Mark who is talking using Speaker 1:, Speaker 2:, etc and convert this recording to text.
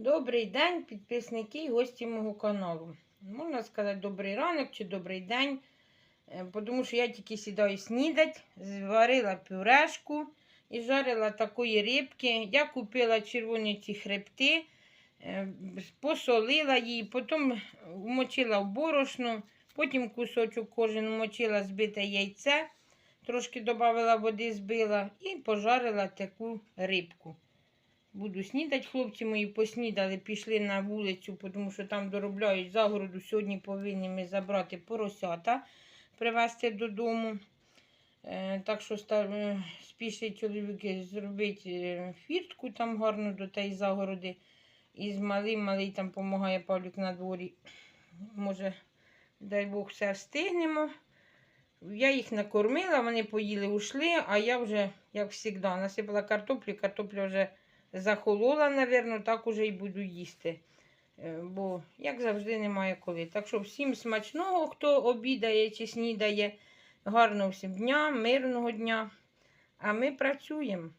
Speaker 1: Добрий день, підписники і гості мого каналу. Можна сказати добрий ранок чи добрий день, е, тому що я тільки сідаю снідать, зварила пюрешку і жарила такої рибки. Я купила червоні ці хребти, е, посолила її, потім вмочила в борошно, потім кусочок кожен вмочила збите яйце, трошки додала води, збила і пожарила таку рибку. Буду снідати. Хлопці мої поснідали, пішли на вулицю, тому що там доробляють загороду. Сьогодні повинні ми забрати поросята, привезти додому. Е, так що е, спішить чоловік зробити е, фіртку там гарно до тієї загороди. І з малим, малий там допомагає Павлік на дворі. Може, дай Бог, все встигнемо. Я їх накормила, вони поїли, ушли, а я вже, як завжди, насипала картоплю, картопля вже захолола, напевно, так уже і буду їсти. Е, Бо, як завжди, немає коли. Так що всім смачного, хто обідає чи снідає. Гарного всім дня, мирного дня. А ми працюємо.